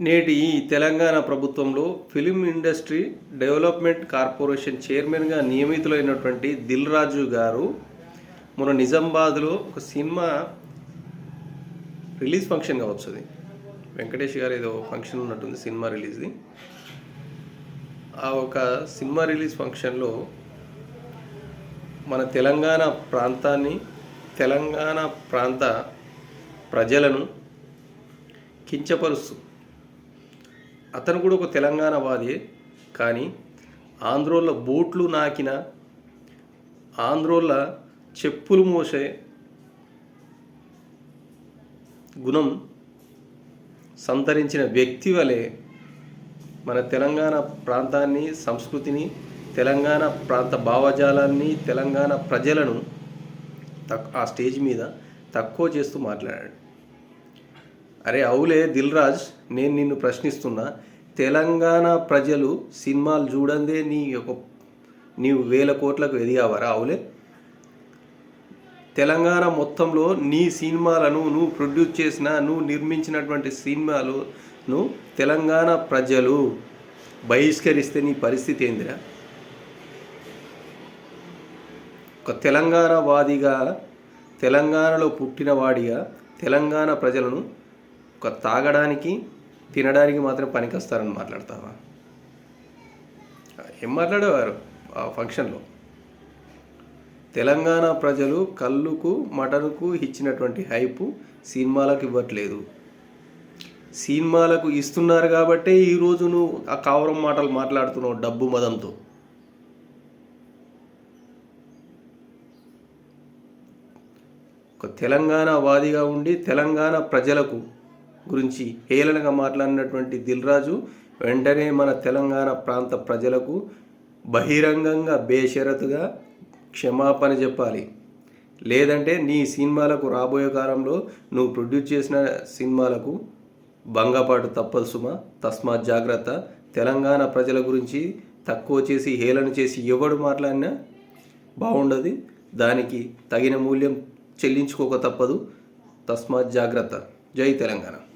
నేటి ఈ తెలంగాణ ప్రభుత్వంలో ఫిలిం ఇండస్ట్రీ డెవలప్మెంట్ కార్పొరేషన్ చైర్మన్గా నియమితులైనటువంటి దిల్ రాజు గారు మన నిజామాబాద్లో ఒక సినిమా రిలీజ్ ఫంక్షన్ కావచ్చు అది. వెంకటేష్ గారు ఏదో ఫంక్షన్ ఉన్నట్టుంది సినిమా రిలీజ్ది. ఆ ఒక సినిమా రిలీజ్ ఫంక్షన్లో మన తెలంగాణ ప్రాంతాన్ని తెలంగాణ ప్రాంత ప్రజలను కించపరుస్తూ అతను కూడా ఒక తెలంగాణ వాదే కానీ ఆంధ్రోళ్ళ బూట్లు నాకిన ఆంధ్రోళ్ళ చెప్పులు మోసే గుణం సంతరించిన వ్యక్తి వలె మన తెలంగాణ ప్రాంతాన్ని సంస్కృతిని తెలంగాణ ప్రాంత భావజాలాన్ని తెలంగాణ ప్రజలను తక్ ఆ స్టేజ్ మీద తక్కువ చేస్తూ మాట్లాడాడు. అరే అవులే దిల్ రాజ్ నేను నిన్ను ప్రశ్నిస్తున్నా తెలంగాణ ప్రజలు సినిమాలు చూడందే నీ యొక్క నీవు వేల కోట్లకు ఎదిగావరా అవులే? తెలంగాణ మొత్తంలో నీ సినిమాలను నువ్వు ప్రొడ్యూస్ చేసిన నువ్వు నిర్మించినటువంటి సినిమాలను తెలంగాణ ప్రజలు బహిష్కరిస్తే నీ పరిస్థితి ఏందిరా? ఒక తెలంగాణ వాదిగా తెలంగాణలో పుట్టిన వాడిగా తెలంగాణ ప్రజలను ఒక తాగడానికి తినడానికి మాత్రం పనికొస్తారని మాట్లాడతావా? ఏం మాట్లాడేవారు ఆ ఫంక్షన్లో? తెలంగాణ ప్రజలు కళ్ళుకు మటన్కు ఇచ్చినటువంటి హైపు సినిమాలకు ఇవ్వట్లేదు. సినిమాలకు ఇస్తున్నారు కాబట్టే ఈరోజు నువ్వు ఆ కావరం మాటలు మాట్లాడుతున్నావు డబ్బు మదంతో. ఒక తెలంగాణ వాదిగా ఉండి తెలంగాణ ప్రజలకు గురించి హేళనగా మాట్లాడినటువంటి దిల్రాజు వెంటనే మన తెలంగాణ ప్రాంత ప్రజలకు బహిరంగంగా బేషరతుగా క్షమాపణ చెప్పాలి. లేదంటే నీ సినిమాలకు రాబోయే కాలంలో నువ్వు ప్రొడ్యూస్ చేసిన సినిమాలకు భంగపాటు తప్పదు సుమ. తస్మాత్ జాగ్రత్త. తెలంగాణ ప్రజల గురించి తక్కువ చేసి హేళన చేసి ఎవడు మాట్లాడినా బాగుండదు. దానికి తగిన మూల్యం చెల్లించుకోక తప్పదు. తస్మాత్ జాగ్రత్త. జై తెలంగాణ.